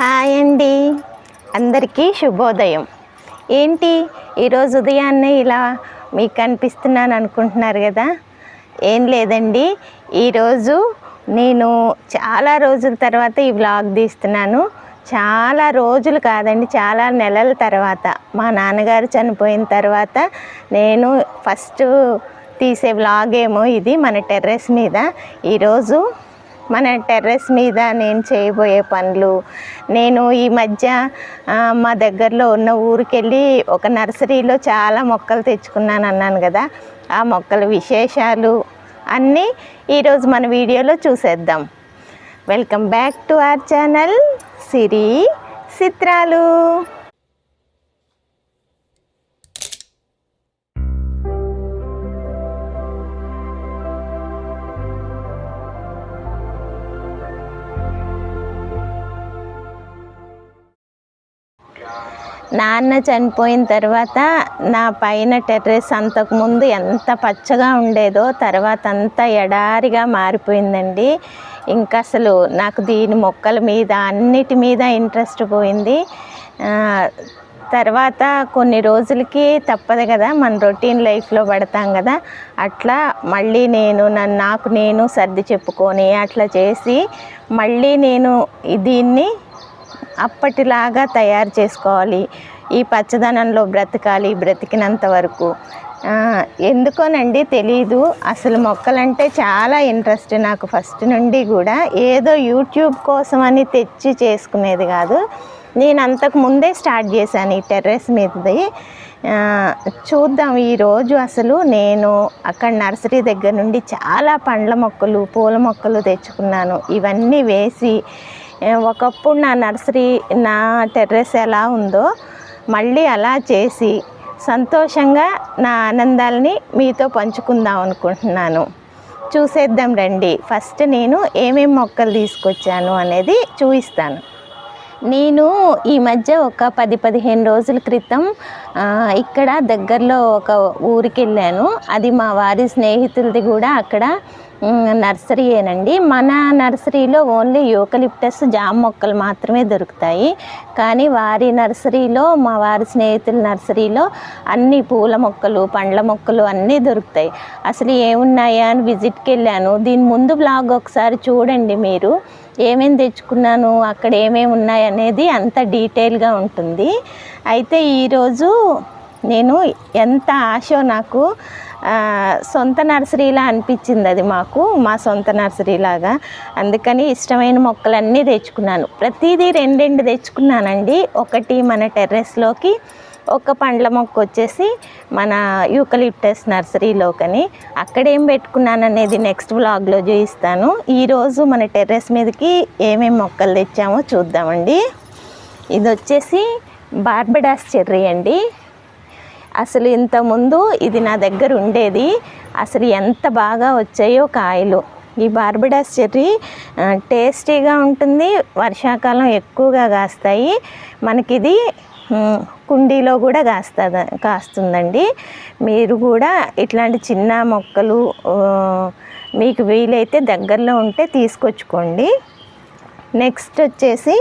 Hi అండి. అందరికీ శుభోదయం. ఏంటి? ఈరోజు ఉదయాన్నే ఇలా మీకు కనిపిస్తున్నాను అనుకుంటున్నారు కదా? ఏం లేదండి. ఈరోజు నేను చాలా రోజుల తర్వాత ఈ వ్లాగ్ తీస్తున్నాను. చాలా రోజులు కాదండి చాలా నెలల తర్వాత. మా నాన్నగారు చనిపోయిన తర్వాత నేను ఫస్ట్ తీసే వ్లాగ్ ఏమో ఇది మన టెర్రస్ మీద. ఈరోజు మన టెర్రస్ మీద నేను చేయబోయే పనులు. నేను ఈ మధ్య మా దగ్గరలో ఉన్న ఊరికెళ్ళి ఒక నర్సరీలో చాలా మొక్కలు తెచ్చుకున్నాను అన్నాను కదా. ఆ మొక్కల విశేషాలు అన్నీ ఈరోజు మన వీడియోలో చూసేద్దాం. Welcome back to our channel Siri Chitralu నాన్న చనిపోయిన తర్వాత నా పైన టెర్రస్ అంతకుముందు ఎంత పచ్చగా ఉండేదో తర్వాత అంతా ఎడారిగా మారిపోయిందండి. ఇంకా అసలు నాకు దీని మొక్కల మీద అన్నిటి మీద ఇంట్రెస్ట్ పోయింది. తర్వాత కొన్ని రోజులకి తప్పదు కదా మన రొటీన్ లైఫ్లో పడతాం కదా. అట్లా మళ్ళీ నేను నన్ను నాకు నేను సర్ది చెప్పుకొని అట్లా చేసి మళ్ళీ నేను దీన్ని అప్పటిలాగా తయారు చేసుకోవాలి. ఈ పచ్చదనంలో బ్రతకాలి బ్రతికినంత వరకు. ఎందుకోనండి తెలీదు. అసలు మొక్కలంటే చాలా ఇంట్రెస్ట్ నాకు ఫస్ట్ నుండి కూడా. ఏదో యూట్యూబ్ కోసం అని తెచ్చి చేసుకునేది కాదు. నేను అంతకు ముందే స్టార్ట్ చేశాను ఈ టెర్రస్ మీదది. చూద్దాం ఈరోజు అసలు నేను అక్కడ నర్సరీ దగ్గర నుండి చాలా పండ్ల మొక్కలు పూల మొక్కలు తెచ్చుకున్నాను. ఇవన్నీ వేసి ఒకప్పుడు నా నర్సరీ నా టెర్రస్ ఎలా ఉందో మళ్ళీ అలా చేసి సంతోషంగా నా ఆనందాలని మీతో పంచుకుందాం అనుకుంటున్నాను. చూసేద్దాం రండి. ఫస్ట్ నేను ఏమేమి మొక్కలు తీసుకొచ్చాను అనేది చూపిస్తాను. నేను ఈ మధ్య ఒక పది పదిహేను రోజుల క్రితం ఇక్కడ దగ్గరలో ఒక ఊరికి వెళ్ళాను అది మా వారి స్నేహితులది కూడా అక్కడ నర్సరీయేనండి. మన నర్సరీలో ఓన్లీ యూకలిప్టస్ జామ మొక్కలు మాత్రమే దొరుకుతాయి. కానీ వారి నర్సరీలో మా వారి స్నేహితుల నర్సరీలో అన్ని పూల మొక్కలు పండ్ల మొక్కలు అన్నీ దొరుకుతాయి. అసలు ఏమున్నాయా అని విజిట్కి వెళ్ళాను దీని ముందు బ్లాగ్ ఒకసారి చూడండి మీరు. ఏమేమి తెచ్చుకున్నాను అక్కడ ఏమేమి ఉన్నాయి అనేది అంత డీటెయిల్గా ఉంటుంది. అయితే ఈరోజు నేను ఎంత ఆశో నాకు సొంత నర్సరీలా అనిపించింది అది మాకు మా సొంత నర్సరీలాగా. అందుకని ఇష్టమైన మొక్కలన్నీ తెచ్చుకున్నాను. ప్రతిదీ రెండెండు తెచ్చుకున్నానండి. ఒకటి మన టెర్రస్లోకి ఒక పండ్ల మొక్క వచ్చేసి మన యూకలిప్టస్ నర్సరీలోకని. అక్కడేం పెట్టుకున్నాననేది పెట్టుకున్నాను అనేది నెక్స్ట్ వ్లాగ్లో చూపిస్తాను. ఈరోజు మన టెర్రస్ మీదకి ఏమేమి మొక్కలు తెచ్చామో చూద్దామండి. ఇది వచ్చేసి బార్బడాస్ చెర్రీ అండి. అసలు ఇంతకుముందు ఇది నా దగ్గర ఉండేది. అసలు ఎంత బాగా వచ్చాయో కాయలు. ఈ బార్బడాస్ చెర్రీ టేస్టీగా ఉంటుంది వర్షాకాలం ఎక్కువగా కాస్తాయి. మనకిది కుండీలో కూడా కాస్తుంది కాస్తుందండి. మీరు కూడా ఇట్లాంటి చిన్న మొక్కలు మీకు వీలైతే దగ్గరలో ఉంటే తీసుకొచ్చుకోండి. నెక్స్ట్ వచ్చేసి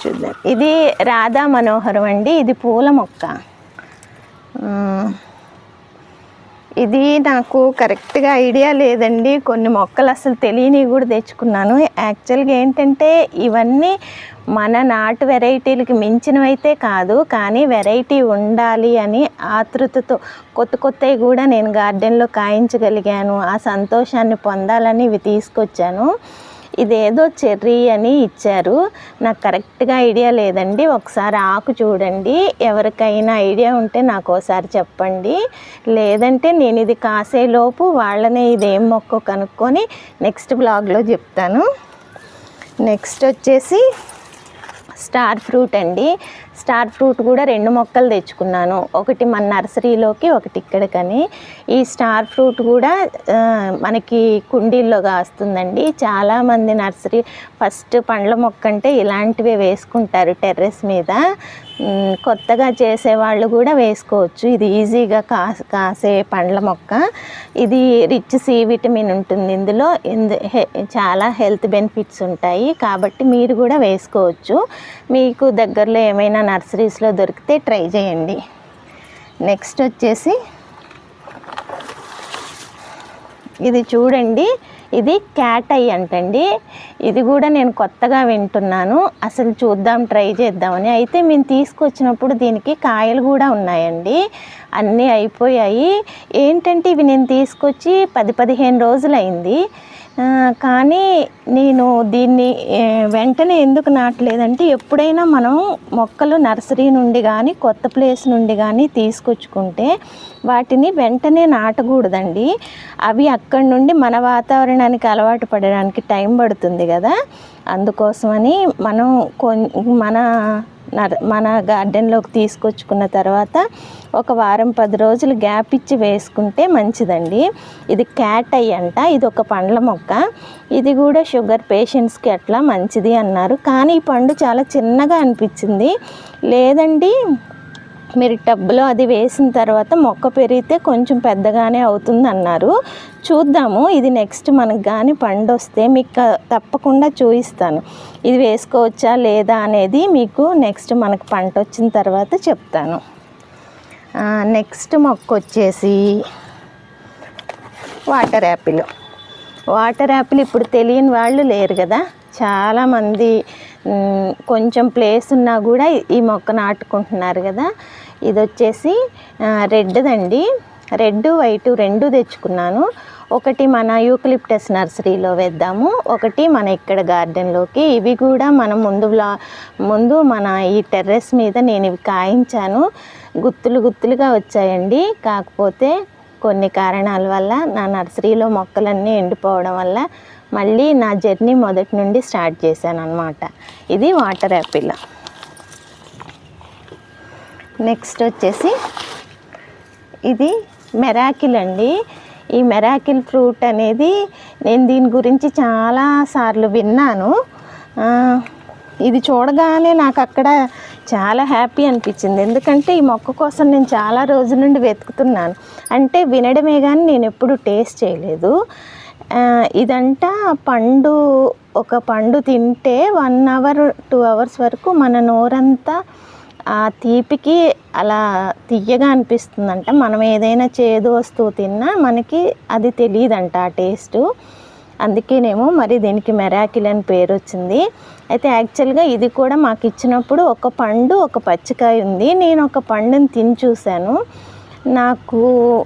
చూద్దాం. ఇది రాధా మనోహరం అండి. ఇది పూల మొక్క. ఇది నాకు కరెక్ట్గా ఐడియా లేదండి. కొన్ని మొక్కలు అసలు తెలియనివి కూడా తెచ్చుకున్నాను. యాక్చువల్గా ఏంటంటే ఇవన్నీ మన నాటు వెరైటీలకి మించినవైతే కాదు కానీ వెరైటీ ఉండాలి అని ఆతృతతో కొత్త కొత్తవి కూడా నేను గార్డెన్లో కాయించగలిగాను. ఆ సంతోషాన్ని పొందాలని ఇవి తీసుకొచ్చాను. ఇదేదో చెర్రీ అని ఇచ్చారు. నాకు కరెక్ట్గా ఐడియా లేదండి. ఒకసారి ఆకు చూడండి. ఎవరికైనా ఐడియా ఉంటే నాకు ఒకసారి చెప్పండి. లేదంటే నేను ఇది కాసేలోపు వాళ్ళనే ఇదేం మొక్క కనుక్కొని నెక్స్ట్ బ్లాగ్లో చెప్తాను. నెక్స్ట్ వచ్చేసి స్టార్ ఫ్రూట్ అండి. స్టార్ ఫ్రూట్ కూడా రెండు మొక్కలు తెచ్చుకున్నాను. ఒకటి మన నర్సరీలోకి ఒకటి ఇక్కడికని. ఈ స్టార్ ఫ్రూట్ కూడా మనకి కుండీల్లో కాస్తుందండి. చాలామంది నర్సరీ ఫస్ట్ పండ్ల మొక్క అంటే ఇలాంటివే వేసుకుంటారు టెర్రస్ మీద. కొత్తగా చేసేవాళ్ళు కూడా వేసుకోవచ్చు. ఇది ఈజీగా కా కాసే పండ్ల మొక్క. ఇది రిచ్ సి విటమిన్ ఉంటుంది ఇందులో. ఇందు చాలా హెల్త్ బెనిఫిట్స్ ఉంటాయి. కాబట్టి మీరు కూడా వేసుకోవచ్చు. మీకు దగ్గరలో ఏమైనా నర్సరీస్లో దొరికితే ట్రై చేయండి. నెక్స్ట్ వచ్చేసి ఇది చూడండి ఇది క్యాట్ ఐ అంటండి. ఇది కూడా నేను కొత్తగా వింటున్నాను. అసలు చూద్దాం ట్రై చేద్దామని. అయితే మేము తీసుకొచ్చినప్పుడు దీనికి కాయలు కూడా ఉన్నాయండి. అన్నీ అయిపోయాయి. ఏంటంటే ఇవి నేను తీసుకొచ్చి పది పదిహేను రోజులు అయింది కానీ నేను దీన్ని వెంటనే ఎందుకు నాటలేదంటే ఎప్పుడైనా మనం మొక్కలు నర్సరీ నుండి కానీ కొత్త ప్లేస్ నుండి కానీ తీసుకొచ్చుకుంటే వాటిని వెంటనే నాటకూడదండి. అవి అక్కడి నుండి మన వాతావరణానికి అలవాటు పడడానికి టైం పడుతుంది కదా. అందుకోసమని మనం కొ మన మన గార్డెన్లోకి తీసుకొచ్చుకున్న తర్వాత ఒక వారం పది రోజులు గ్యాప్ ఇచ్చి వేసుకుంటే మంచిదండి. ఇది క్యాట్ అయ్యి అంట ఇది ఒక పండ్ల మొక్క. ఇది కూడా షుగర్ పేషెంట్స్కి అట్లా మంచిది అన్నారు. కానీ ఈ పండు చాలా చిన్నగా అనిపించింది. లేదండి మీరు టబ్లో అది వేసిన తర్వాత మొక్క పెరిగితే కొంచెం పెద్దగానే అవుతుంది అన్నారు చూద్దాము ఇది నెక్స్ట్ మనకు కానీ పండు వస్తే మీకు తప్పకుండా చూపిస్తాను ఇది వేసుకోవచ్చా లేదా అనేది మీకు నెక్స్ట్ మనకు పంట వచ్చిన తర్వాత చెప్తాను. నెక్స్ట్ మొక్క వచ్చేసి వాటర్ యాపిల్. వాటర్ యాపిల్ ఇప్పుడు తెలియని వాళ్ళు లేరు కదా. చాలామంది కొంచెం ప్లేస్ ఉన్నా కూడా ఈ మొక్క నాటుకుంటున్నారు కదా. ఇది వచ్చేసి రెడ్దండి. రెడ్ వైట్ రెండు తెచ్చుకున్నాను. ఒకటి మన యూకలిప్టస్ నర్సరీలో వేద్దాము. ఒకటి మన ఇక్కడ గార్డెన్లోకి. ఇవి కూడా మనం ముందు ముందు మన ఈ టెర్రస్ మీద నేను ఇవి కాయించాను. గుత్తులు గుత్తులుగా వచ్చాయండి. కాకపోతే కొన్ని కారణాల వల్ల నా నర్సరీలో మొక్కలన్నీ ఎండిపోవడం వల్ల మళ్ళీ నా జర్నీ మొదటి నుండి స్టార్ట్ చేశాను అనమాట ఇది వాటర్ యాపిల్. నెక్స్ట్ వచ్చేసి ఇది మెరాకిల్ అండి. ఈ మెరాకిల్ ఫ్రూట్ అనేది నేను దీని గురించి చాలా సార్లు విన్నాను. ఇది చూడగానే నాకు అక్కడ చాలా హ్యాపీ అనిపించింది. ఎందుకంటే ఈ మొక్క కోసం నేను చాలా రోజుల నుండి వెతుకుతున్నాను. అంటే వినడమే కానీ నేను ఎప్పుడు టేస్ట్ చేయలేదు. ఇదంట పండు ఒక పండు తింటే వన్ అవర్ టూ అవర్స్ వరకు మన నోరంతా ఆ తీపికి అలా తీయగా అనిపిస్తుందంట. మనం ఏదైనా చేదు వస్తువు తిన్నా మనకి అది తెలియదంట ఆ టేస్టు. అందుకేనేమో మరి దీనికి మెరాకిల్ అని పేరు వచ్చింది అయితే యాక్చువల్గా ఇది కూడా మాకు ఇచ్చినప్పుడు ఒక పండు ఒక పచ్చికాయ ఉంది. నేను ఒక పండుని తిని చూశాను. నాకు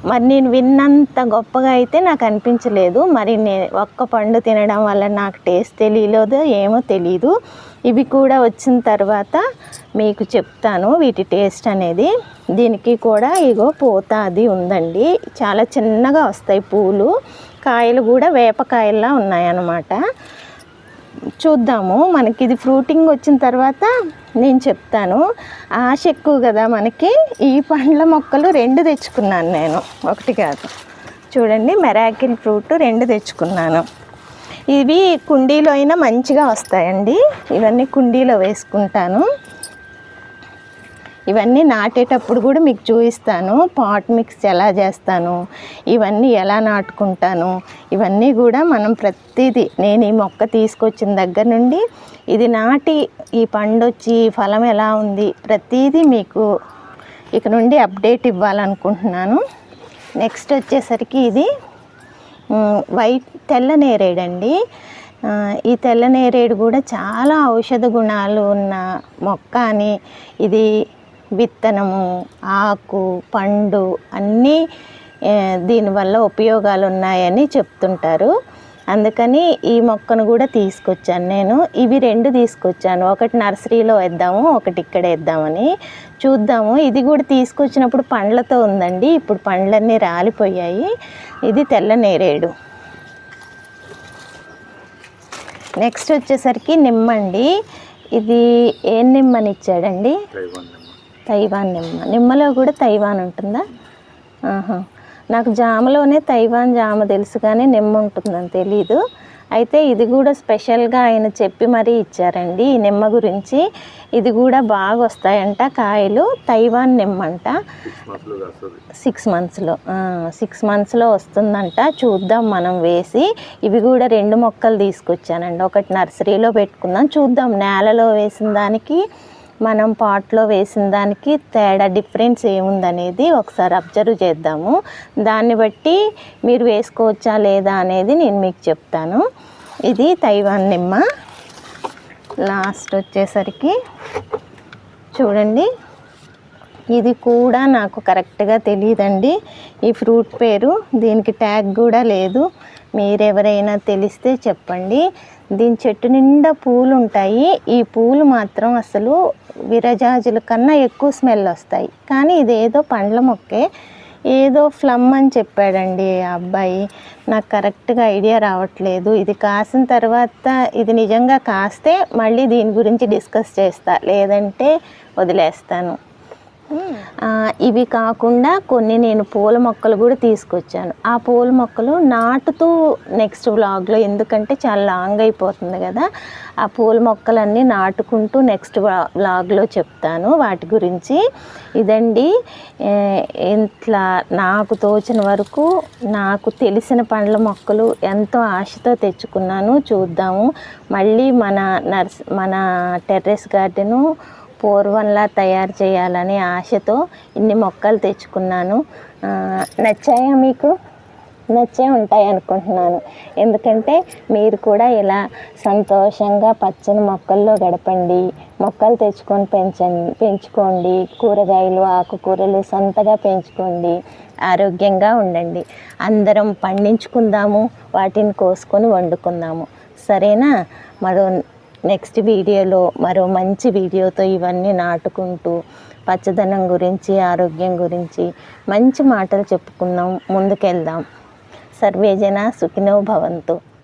మరి నేను విన్నంత గొప్పగా అయితే నాకు అనిపించలేదు. మరి నేను ఒక్క పండు తినడం వల్ల నాకు టేస్ట్ తెలియలేదు ఏమో తెలీదు. ఇవి కూడా వచ్చిన తర్వాత మీకు చెప్తాను వీటి టేస్ట్ అనేది. దీనికి కూడా ఇగో పూత అది ఉందండి. చాలా చిన్నగా వస్తాయి పూలు. కాయలు కూడా వేపకాయల్లా ఉన్నాయన్నమాట. చూద్దాము. మనకి ఇది ఫ్రూటింగ్ వచ్చిన తర్వాత నేను చెప్తాను. ఆశ ఎక్కువ కదా మనకి. ఈ పండ్ల మొక్కలు రెండు తెచ్చుకున్నాను నేను. ఒకటి కాదు. చూడండి మెరాకిల్ ఫ్రూట్ రెండు తెచ్చుకున్నాను. ఇవి కుండీలో అయినా మంచిగా వస్తాయండి. ఇవన్నీ కుండీలో వేసుకుంటాను. ఇవన్నీ నాటేటప్పుడు కూడా మీకు చూపిస్తాను. పాట్ మిక్స్ ఎలా చేస్తాను ఇవన్నీ ఎలా నాటుకుంటాను ఇవన్నీ కూడా మనం ప్రతిదీ నేను ఈ మొక్క తీసుకొచ్చిన దగ్గర నుండి ఇది నాటి ఈ పండు వచ్చి ఈ ఫలం ఎలా ఉంది ప్రతిదీ మీకు ఇక నుండి అప్డేట్ ఇవ్వాలనుకుంటున్నాను. నెక్స్ట్ వచ్చేసరికి ఇది వైట్ తెల్ల నేరేడండి ఈ తెల్ల నేరేడు కూడా చాలా ఔషధ గుణాలు ఉన్న మొక్క అని ఇది విత్తనము ఆకు పండు అన్నీ దీనివల్ల ఉపయోగాలు ఉన్నాయని చెప్తుంటారు. అందుకని ఈ మొక్కను కూడా తీసుకొచ్చాను నేను. ఇవి రెండు తీసుకొచ్చాను. ఒకటి నర్సరీలో వేద్దాము ఒకటి ఇక్కడ వేద్దామని. చూద్దాము. ఇది కూడా తీసుకొచ్చినప్పుడు పండ్లతో ఉందండి. ఇప్పుడు పండ్లన్నీ రాలిపోయాయి. ఇది తెల్ల నేరేడు. నెక్స్ట్ వచ్చేసరికి నిమ్మండి. ఇది ఏం నిమ్మని ఇచ్చాడండి? తైవాన్ నిమ్మ. నిమ్మలో కూడా తైవాన్ ఉంటుందా? ఆహా. నాకు జామలోనే తైవాన్ జామ తెలుసు కానీ నిమ్మ ఉంటుందని తెలీదు. అయితే ఇది కూడా స్పెషల్గా ఆయన చెప్పి మరీ ఇచ్చారండి. ఈ నిమ్మ గురించి ఇది కూడా బాగా వస్తాయంట కాయలు. తైవాన్ నిమ్మ అంట. సిక్స్ మంత్స్లో సిక్స్ మంత్స్లో వస్తుందంట. చూద్దాం మనం వేసి. ఇవి కూడా రెండు మొక్కలు తీసుకొచ్చానండి. ఒకటి నర్సరీలో పెట్టుకుందాం చూద్దాం నేలలో వేసిన దానికి మనం పాట్లో వేసిన దానికి తేడా డిఫరెన్స్ ఏముందనేది ఒకసారి అబ్జర్వ్ చేద్దాము. దాన్ని బట్టి మీరు వేసుకోవచ్చా లేదా అనేది నేను మీకు చెప్తాను. ఇది తైవాన్ నిమ్మ. లాస్ట్ వచ్చేసరికి చూడండి. ఇది కూడా నాకు కరెక్ట్గా తెలియదండి ఈ ఫ్రూట్ పేరు దీనికి ట్యాగ్ కూడా లేదు. మీరెవరైనా తెలిస్తే చెప్పండి. దీని చెట్టు నిండా పూలు ఉంటాయి ఈ పూలు మాత్రం అసలు విరజాజుల కన్నా ఎక్కువ స్మెల్ వస్తాయి. కానీ ఇదేదో పండ్ల మొక్కే ఏదో ఫ్లమ్ అని చెప్పాడండి ఆ అబ్బాయి. నాకు కరెక్ట్గా ఐడియా రావట్లేదు. ఇది కాసిన తర్వాత ఇది నిజంగా కాస్తే మళ్ళీ దీని గురించి డిస్కస్ చేస్తా. లేదంటే వదిలేస్తాను. ఇవి కాకుండా కొన్ని నేను పూల మొక్కలు కూడా తీసుకొచ్చాను. ఆ పూల మొక్కలు నాటుతూ నెక్స్ట్ వ్లాగ్లో ఎందుకంటే చాలా లాంగ్ అయిపోతుంది కదా ఆ పూల మొక్కలన్నీ నాటుకుంటూ నెక్స్ట్ వ్లాగ్లో చెప్తాను వాటి గురించి. ఇదండి ఇట్లా నాకు తోచిన వరకు నాకు తెలిసిన పండ్ల మొక్కలు ఎంతో ఆశతో తెచ్చుకున్నాను. చూద్దాము. మళ్ళీ మన నర్స్ మన టెర్రస్ గార్డెను పూర్వంలా తయారు చేయాలనే ఆశతో ఇన్ని మొక్కలు తెచ్చుకున్నాను. నచ్చాయా మీకు? నచ్చే ఉంటాయి అనుకుంటున్నాను. ఎందుకంటే మీరు కూడా ఇలా సంతోషంగా పచ్చని మొక్కల్లో గడపండి మొక్కలు తెచ్చుకొని పెంచండి పెంచుకోండి కూరగాయలు ఆకుకూరలు సొంతగా పెంచుకోండి ఆరోగ్యంగా ఉండండి. అందరం పండించుకుందాము వాటిని కోసుకొని వండుకుందాము. సరేనా? మరో నెక్స్ట్ వీడియోలో మరో మంచి వీడియోతో ఇవన్నీ నాటుకుంటూ పచ్చదనం గురించి ఆరోగ్యం గురించి మంచి మాటలు చెప్పుకుందాం ముందుకెళ్దాం. సర్వేజన సుఖినో భవంతు.